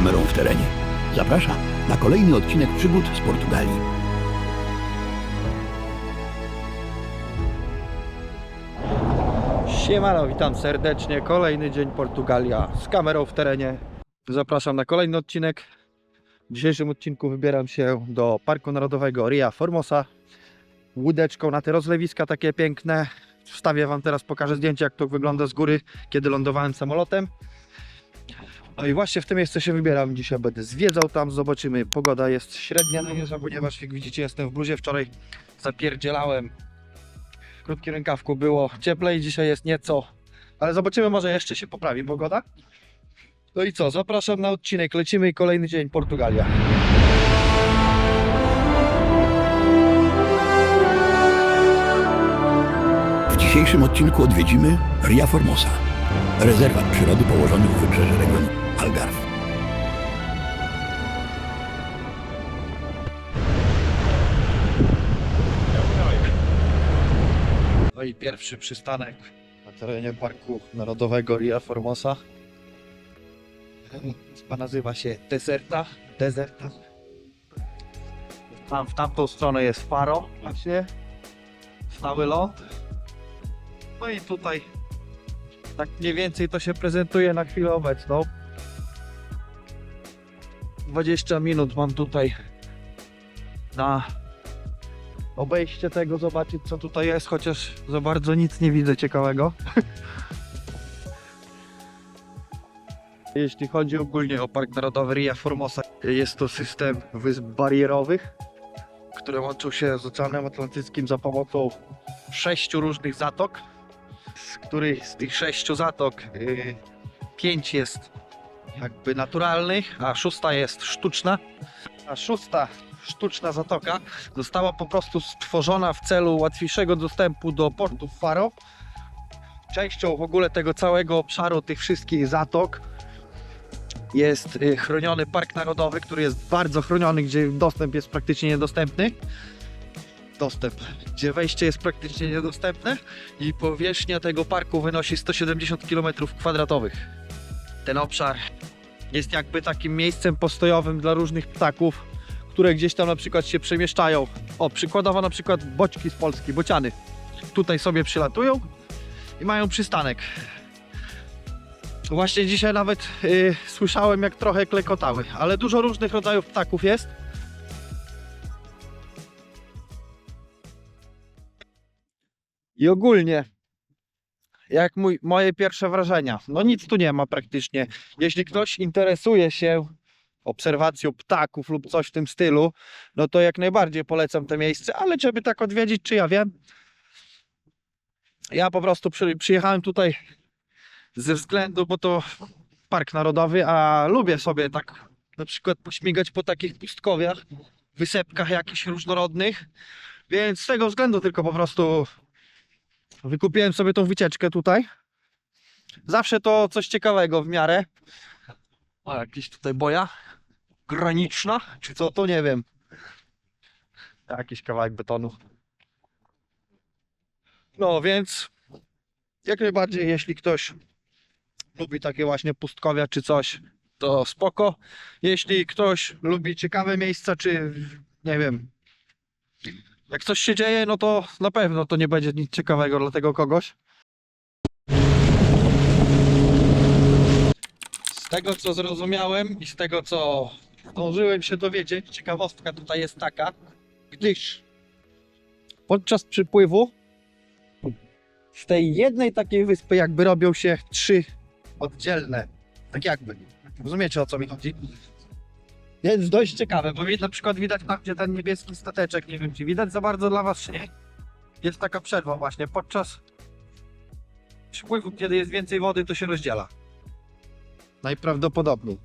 kamerą w terenie. Zapraszam na kolejny odcinek przygód z Portugalii. Siemano, witam serdecznie. Kolejny dzień Portugalia z kamerą w terenie. Zapraszam na kolejny odcinek. W dzisiejszym odcinku wybieram się do Parku Narodowego Ria Formosa. Łódeczką na te rozlewiska takie piękne. Wstawię Wam teraz, pokażę zdjęcie jak to wygląda z góry, kiedy lądowałem samolotem. No i właśnie w tym miejsce się wybieram. Dzisiaj będę zwiedzał tam, zobaczymy. Pogoda jest średnia na jeża, ponieważ jak widzicie jestem w bluzie. Wczoraj zapierdzielałem w krótkim rękawku było cieplej, dzisiaj jest nieco, ale zobaczymy, może jeszcze się poprawi pogoda. No i co, zapraszam na odcinek, lecimy i kolejny dzień Portugalia. W dzisiejszym odcinku odwiedzimy Ria Formosa, rezerwat przyrody położony w wybrzeże regionu Algarve. No i pierwszy przystanek na terenie Parku Narodowego Ria Formosa. Chyba nazywa się Deserta. Deserta. Tam w tamtą stronę jest Faro właśnie. Stały ląd. No i tutaj tak mniej więcej to się prezentuje na chwilę obecną. 20 minut mam tutaj na obejście tego, zobaczyć co tutaj jest, chociaż za bardzo nic nie widzę ciekawego. Jeśli chodzi ogólnie o Park Narodowy Ria Formosa, jest to system wysp barierowych, które łączą się z Oceanem Atlantyckim za pomocą sześciu różnych zatok, z których z tych sześciu zatok yy, pięć jest jakby naturalnych, a szósta jest sztuczna. A szósta sztuczna zatoka została po prostu stworzona w celu łatwiejszego dostępu do portów Faro. Częścią w ogóle tego całego obszaru tych wszystkich zatok jest y, chroniony park narodowy, który jest bardzo chroniony, gdzie dostęp jest praktycznie niedostępny. Dostęp, gdzie wejście jest praktycznie niedostępne i powierzchnia tego parku wynosi 170 km2. Ten obszar jest jakby takim miejscem postojowym dla różnych ptaków, które gdzieś tam na przykład się przemieszczają. O, przykładowo na przykład boćki z Polski, bociany. Tutaj sobie przylatują i mają przystanek. Właśnie dzisiaj nawet y, słyszałem jak trochę klekotały, ale dużo różnych rodzajów ptaków jest. I ogólnie, jak mój, moje pierwsze wrażenia, no nic tu nie ma praktycznie. Jeśli ktoś interesuje się obserwacją ptaków lub coś w tym stylu, no to jak najbardziej polecam to miejsce, ale żeby tak odwiedzić, czy ja wiem. Ja po prostu przy, przyjechałem tutaj ze względu, bo to park narodowy, a lubię sobie tak na przykład pośmigać po takich pustkowiach, wysepkach jakichś różnorodnych, więc z tego względu tylko po prostu wykupiłem sobie tą wycieczkę tutaj. Zawsze to coś ciekawego w miarę. O, jakiś tutaj boja graniczna, czy co to nie wiem. Jakiś kawałek betonu. No więc jak najbardziej, jeśli ktoś lubi takie właśnie pustkowia czy coś, to spoko. Jeśli ktoś lubi ciekawe miejsca, czy nie wiem, jak coś się dzieje, no to na pewno to nie będzie nic ciekawego dla tego kogoś. Z tego co zrozumiałem i z tego co zdążyłem się dowiedzieć, ciekawostka tutaj jest taka, gdyż podczas przypływu z tej jednej takiej wyspy jakby robią się trzy oddzielne, tak jakby. Rozumiecie o co mi chodzi? Więc dość ciekawe, bo na przykład widać tam, gdzie ten niebieski stateczek, nie wiem czy widać za bardzo dla was czy nie. Jest taka przerwa właśnie, podczas przypływu, kiedy jest więcej wody, to się rozdziela. Najprawdopodobniej.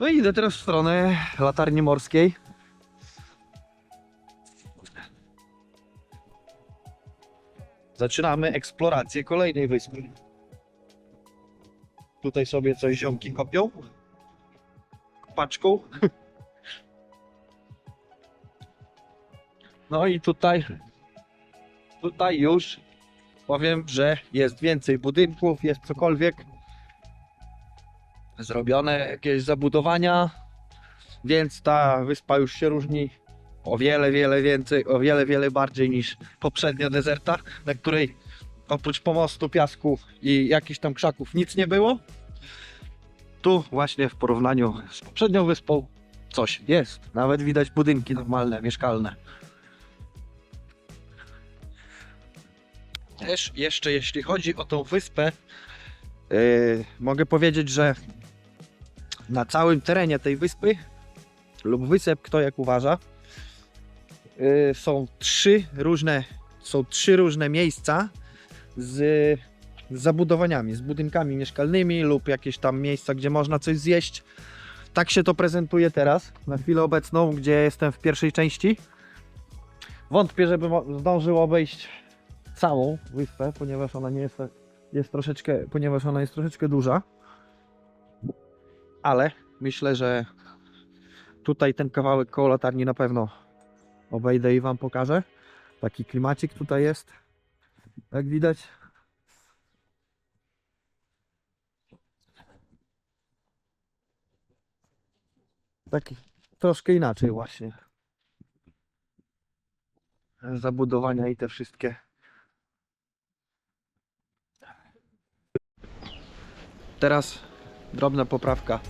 No i idę teraz w stronę latarni morskiej. Zaczynamy eksplorację kolejnej wyspy. Tutaj sobie coś ziomki kopią. Paczką. No i tutaj, tutaj już powiem, że jest więcej budynków, jest cokolwiek. zrobione jakieś zabudowania, więc ta wyspa już się różni o wiele, wiele więcej, o wiele, wiele bardziej niż poprzednia dezerta, na której oprócz pomostu, piasku i jakichś tam krzaków nic nie było. Tu właśnie w porównaniu z poprzednią wyspą coś jest. Nawet widać budynki normalne, mieszkalne. Też jeszcze jeśli chodzi o tą wyspę, yy, mogę powiedzieć, że na całym terenie tej wyspy lub wysep, kto jak uważa, yy, są trzy różne są trzy różne miejsca z, z zabudowaniami, z budynkami mieszkalnymi lub jakieś tam miejsca, gdzie można coś zjeść. Tak się to prezentuje teraz, na chwilę obecną, gdzie jestem w pierwszej części. Wątpię, żeby mo- zdążył obejść całą wyspę, ponieważ ona nie jest, jest troszeczkę, ponieważ ona jest troszeczkę duża. Ale myślę, że tutaj ten kawałek koło latarni na pewno obejdę i wam pokażę. Taki klimacik tutaj jest. Jak widać. Taki troszkę inaczej właśnie. Zabudowania i te wszystkie. Teraz drobna poprawka.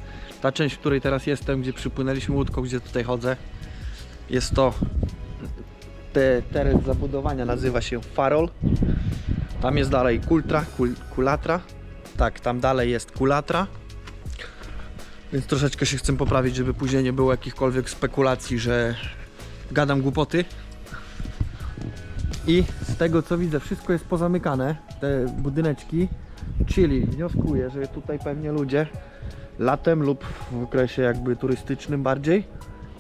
Ta część, w której teraz jestem, gdzie przypłynęliśmy łódką, gdzie tutaj chodzę, jest to te, teren zabudowania nazywa się Farol. Tam jest dalej Kultra, kul, Kulatra. Tak, tam dalej jest Kulatra. Więc troszeczkę się chcę poprawić, żeby później nie było jakichkolwiek spekulacji, że gadam głupoty. I z tego co widzę, wszystko jest pozamykane, te budyneczki. Czyli wnioskuję, że tutaj pewnie ludzie latem lub w okresie jakby turystycznym bardziej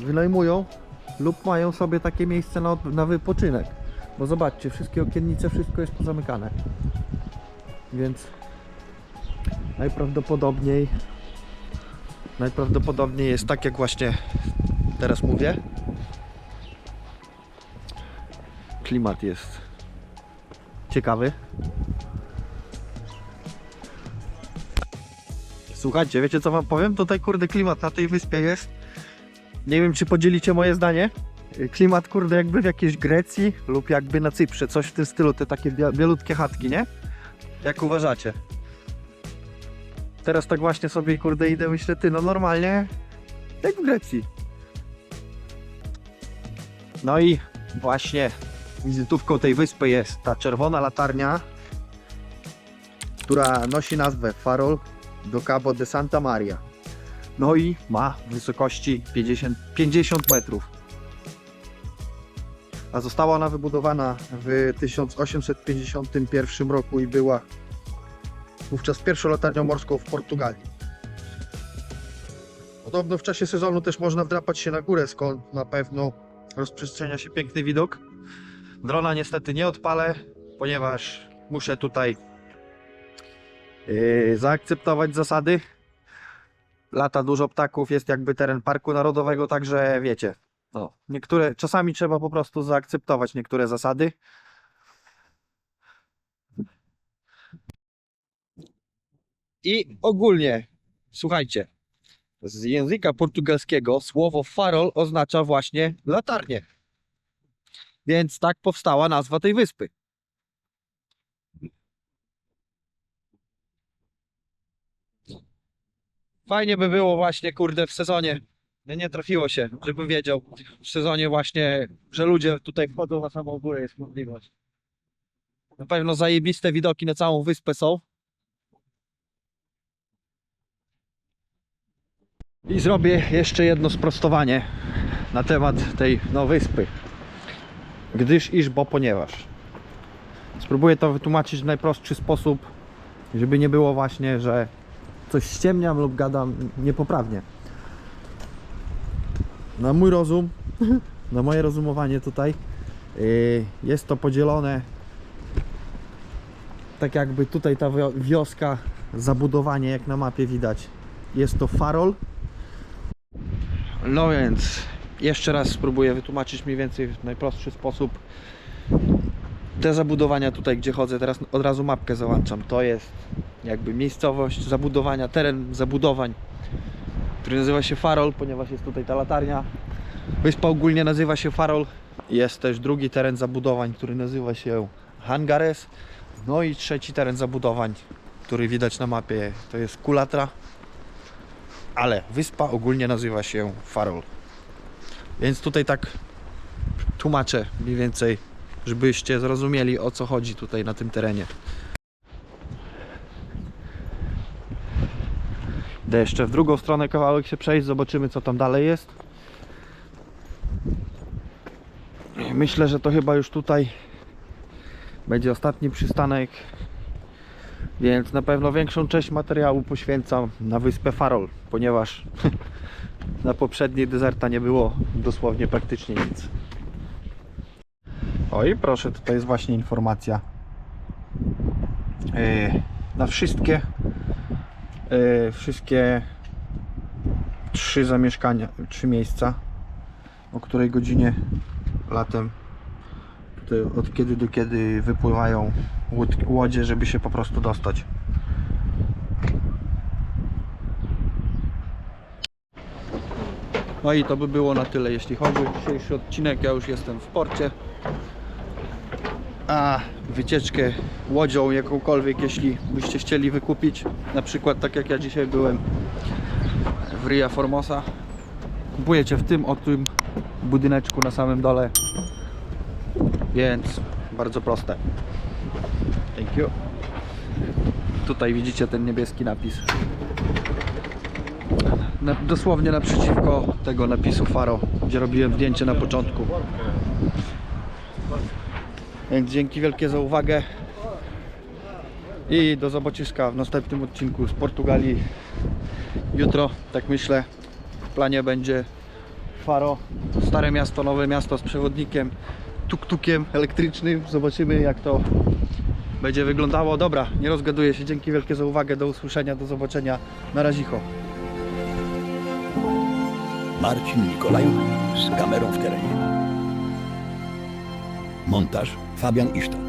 wynajmują lub mają sobie takie miejsce na, na wypoczynek. Bo zobaczcie, wszystkie okiennice, wszystko jest pozamykane. Więc najprawdopodobniej najprawdopodobniej jest tak jak właśnie teraz mówię. Klimat jest ciekawy. Słuchajcie, wiecie co wam powiem? Tutaj kurde klimat na tej wyspie jest. Nie wiem czy podzielicie moje zdanie. Klimat kurde jakby w jakiejś Grecji lub jakby na Cyprze, coś w tym stylu, te takie bielutkie chatki, nie? Jak uważacie? Teraz tak właśnie sobie kurde idę, myślę, ty no normalnie jak w Grecji. No i właśnie wizytówką tej wyspy jest ta czerwona latarnia, która nosi nazwę Farol do Cabo de Santa Maria. No i ma wysokości 50, 50 metrów. A została ona wybudowana w 1851 roku i była wówczas pierwszą latarnią morską w Portugalii. Podobno w czasie sezonu też można wdrapać się na górę, skąd na pewno rozprzestrzenia się piękny widok. Drona niestety nie odpalę, ponieważ muszę tutaj yy, zaakceptować zasady. Lata dużo ptaków, jest jakby teren parku narodowego, także wiecie. No, niektóre, czasami trzeba po prostu zaakceptować niektóre zasady. I ogólnie, słuchajcie, z języka portugalskiego słowo farol oznacza właśnie latarnię. Więc tak powstała nazwa tej wyspy. Fajnie by było właśnie, kurde, w sezonie. Nie, nie trafiło się, żebym wiedział w sezonie właśnie, że ludzie tutaj wchodzą na samą górę, jest możliwość. Na pewno zajebiste widoki na całą wyspę są. I zrobię jeszcze jedno sprostowanie na temat tej no, wyspy. Gdyż, iż, bo, ponieważ. Spróbuję to wytłumaczyć w najprostszy sposób, żeby nie było właśnie, że coś ściemniam lub gadam niepoprawnie. Na mój rozum, na moje rozumowanie tutaj, yy, jest to podzielone tak jakby tutaj ta wio- wioska, zabudowanie jak na mapie widać, jest to Farol. No więc jeszcze raz spróbuję wytłumaczyć mniej więcej w najprostszy sposób. te zabudowania tutaj, gdzie chodzę, teraz od razu mapkę załączam. To jest jakby miejscowość zabudowania, teren zabudowań, który nazywa się Farol, ponieważ jest tutaj ta latarnia. Wyspa ogólnie nazywa się Farol. Jest też drugi teren zabudowań, który nazywa się Hangares. No i trzeci teren zabudowań, który widać na mapie, to jest Kulatra. Ale wyspa ogólnie nazywa się Farol. Więc tutaj tak tłumaczę mniej więcej, żebyście zrozumieli o co chodzi tutaj na tym terenie. Idę jeszcze w drugą stronę kawałek się przejść, zobaczymy co tam dalej jest. Myślę, że to chyba już tutaj będzie ostatni przystanek, więc na pewno większą część materiału poświęcam na wyspę Farol, ponieważ na poprzedniej dezerta nie było dosłownie praktycznie nic. O i proszę, tutaj jest właśnie informacja. Yy, na wszystkie yy, wszystkie trzy zamieszkania, trzy miejsca, o której godzinie latem od kiedy do kiedy wypływają łodzie, żeby się po prostu dostać. No i to by było na tyle, jeśli chodzi o dzisiejszy odcinek. Ja już jestem w porcie. A wycieczkę łodzią jakąkolwiek, jeśli byście chcieli wykupić, na przykład tak jak ja dzisiaj byłem w Ria Formosa, kupujecie w tym o tym budyneczku na samym dole. Więc bardzo proste. Thank you. Tutaj widzicie ten niebieski napis. Na, dosłownie naprzeciwko tego napisu Faro, gdzie robiłem zdjęcie na początku. Więc dzięki wielkie za uwagę i do zobaczyska w następnym odcinku z Portugalii. Jutro, tak myślę, w planie będzie Faro, stare miasto, nowe miasto z przewodnikiem, tuk-tukiem elektrycznym. Zobaczymy jak to będzie wyglądało. Dobra, nie rozgaduję się. Dzięki wielkie za uwagę. Do usłyszenia, do zobaczenia. Na razicho. Marcin Nikolajuk z kamerą w terenie. Montaż Fabian Isztak.